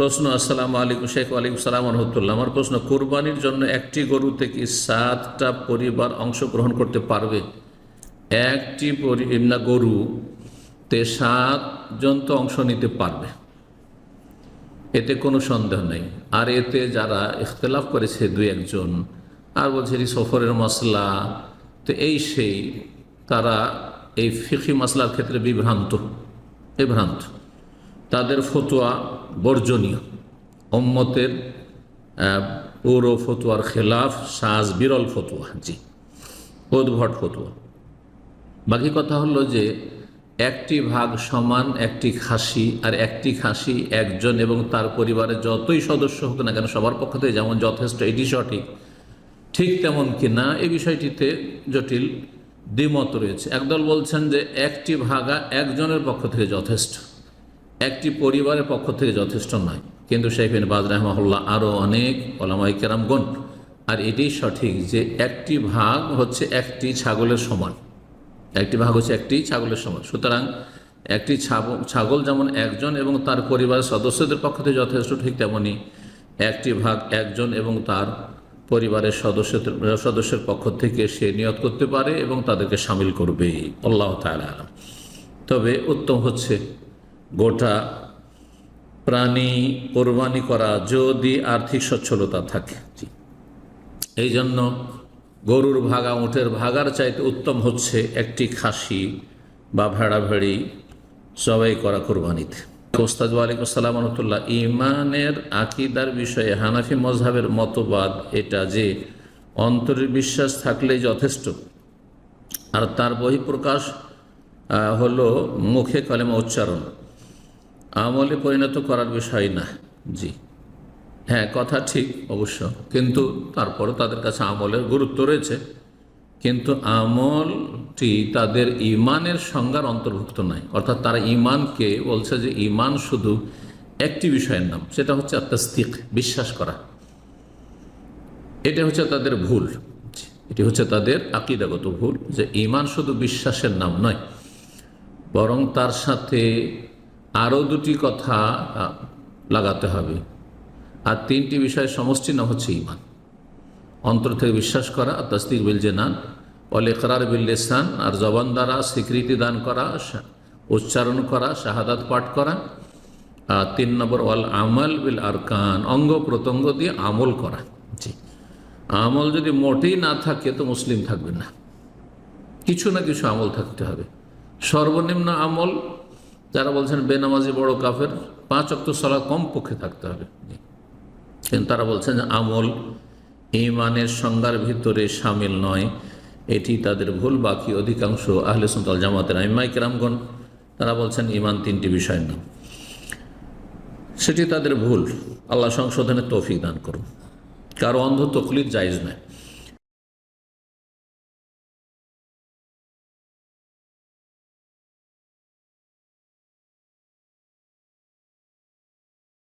প্রশ্ন, আসসালামু আলাইকুম শেখ, ওয়ালাইকুম সালাম রহমতুল্লাহ। আমার প্রশ্ন, কোরবানির জন্য একটি গরুতে কি সাতটা পরিবার অংশগ্রহণ করতে পারবে? একটি না, গরুতে সাতজন তো অংশ নিতে পারবে। এতে কোনো সন্দেহ নেই। আর এতে যারা ইখতলাফ করেছে দুই একজন, আর বলছে সফরের মশলা, তো এই সেই, তারা এই ফিখি মশলার ক্ষেত্রে বিভ্রান্ত বিভ্রান্ত। তাদের ফতোয়া বর্জনীয়। ওম্মতের আহ, পুরো ফতোয়ার খেলাফ সাজ বিরল ফতুয়া জি উদ্ভট ফতুয়া। বাকি কথা হলো যে একটি ভাগ সমান একটি খাসি আর একটি খাসি একজন এবং তার পরিবারের যতই সদস্য হোক না কেন সবার পক্ষ থেকে যেমন যথেষ্ট এটি সঠিক ঠিক তেমন কি না এই বিষয়টিতে জটিল দ্বিমত রয়েছে। একদল বলছেন যে একটি ভাগা একজনের পক্ষ থেকে যথেষ্ট। একটি পরিবারের পক্ষ থেকে যথেষ্ট নয়। কিন্তু শেখবিন বাজ রহমাহুল্লাহ আরও অনেক ওলামাই কেরামগণ। আর এটাই সঠিক যে একটি ভাগ হচ্ছে একটি ছাগলের সমান। একটি ভাগ হচ্ছে একটি ছাগলের সমান। সুতরাং একটি ছাগল যেমন একজন এবং তার পরিবারের সদস্যদের পক্ষ থেকে যথেষ্ট, ঠিক তেমনই একটি ভাগ একজন এবং তার পরিবারের সদস্যদের সদস্যের পক্ষ থেকে সে নিয়ত করতে পারে এবং তাদেরকে সামিল করবে। আল্লাহ আলম। তবে উত্তম হচ্ছে গোটা প্রাণী কোরবানি করা যদি আর্থিক সচ্ছলতা থাকে। এই জন্য গরুর ভাগা, উঁটের ভাগার চাইতে উত্তম হচ্ছে একটি খাসি বা ভেড়া ভেড়ি সবাই করা কোরবানিতে। ওস্তাদ আলাইকুম সালাম রহমতুল্লাহ। ইমানের আকিদার বিষয়ে হানাফি মজহাবের মতবাদ এটা যে অন্তরের বিশ্বাস থাকলেই যথেষ্ট। আর তার বহিঃপ্রকাশ হলো মুখে কলেমা উচ্চারণ। আমলে পরিণত করার বিষয় না। জি। হ্যাঁ কথা ঠিক অবশ্য। কিন্তু তারপরে তাদের কাছে আমলের গুরুত্ব রয়েছে। কিন্তু আমলটি তাদের ইমানের সংজ্ঞার অন্তর্ভুক্ত নয়। অর্থাৎ তারা ইমানকে বলছে যে ইমান শুধু একটি বিষয়ের নাম, সেটা হচ্ছে আত্মাস্তিক বিশ্বাস করা। এটা হচ্ছে তাদের ভুল। এটি হচ্ছে তাদের আকিদাগত ভুল যে ইমান শুধু বিশ্বাসের নাম নয়, বরং তার সাথে আরও দুটি কথা লাগাতে হবে। আর তিনটি বিষয় সমষ্টি না হচ্ছে ইমান অন্তর থেকে বিশ্বাস করা তস্তিক বিল জেনান অল ইকরার বিল লিসান, আর জবান দ্বারা স্বীকৃতি দান করা উচ্চারণ করা, শাহাদাত পাঠ করা। আর তিন নম্বর, ওয়াল আমল বিল আরকান, অঙ্গ প্রত্যঙ্গ দিয়ে আমল করা। জি। আমল যদি মোটেই না থাকে, তো মুসলিম থাকবে না। কিছু না কিছু আমল থাকতে হবে। সর্বনিম্ন আমল যারা বলছেন বেনামাজি বড় কাফের, পাঁচ অক্ত সলা কম পক্ষে থাকতে হবে। কিন্তু তারা বলছেন আমল ইমানের সংজ্ঞার ভিতরে সামিল নয়। এটি তাদের ভুল, বাকি অধিকাংশ আহলে সুন্তল জামাতের আইমাই কেরামগণ, তারা বলছেন ইমান তিনটি বিষয় নাম সেটি তাদের ভুল। আল্লাহ সংশোধনের তৌফিক দান করুন। কারও অন্ধ তকলিদ জায়জ নয়।